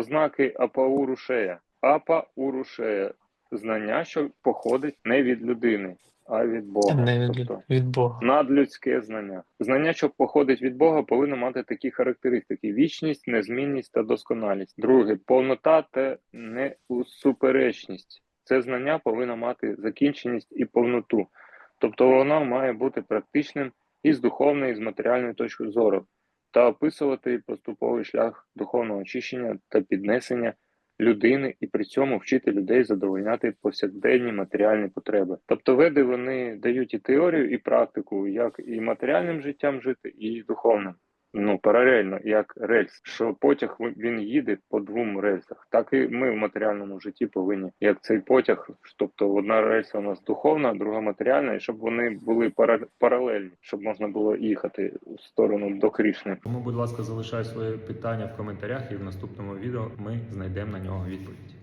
ознаки апаурушея. Апаурушея знання, що походить не від людини, а від Бога. Не від, Тобто від Бога. надлюдське знання. Знання, що походить від Бога, повинно мати такі характеристики: вічність, незмінність та досконалість. Друге повнота та неусуперечність. Це знання повинно мати закінченість і повноту. Тобто воно має бути практичним і з духовної, і з матеріальної точки зору, та описувати поступовий шлях духовного очищення та піднесення людини і при цьому вчити людей задовольняти повсякденні матеріальні потреби. Тобто веди вони дають і теорію, і практику, як і матеріальним життям жити, і духовним. Ну, паралельно, як рельс, що потяг він їде по двом рельсах. Так і ми в матеріальному житті повинні, як цей потяг, тобто одна рельса у нас духовна, друга матеріальна, і щоб вони були пара- паралельні, щоб можна було їхати в сторону до Крішни. Тому, будь ласка, залишай своє питання в коментарях, і в наступному відео ми знайдемо на нього відповідь.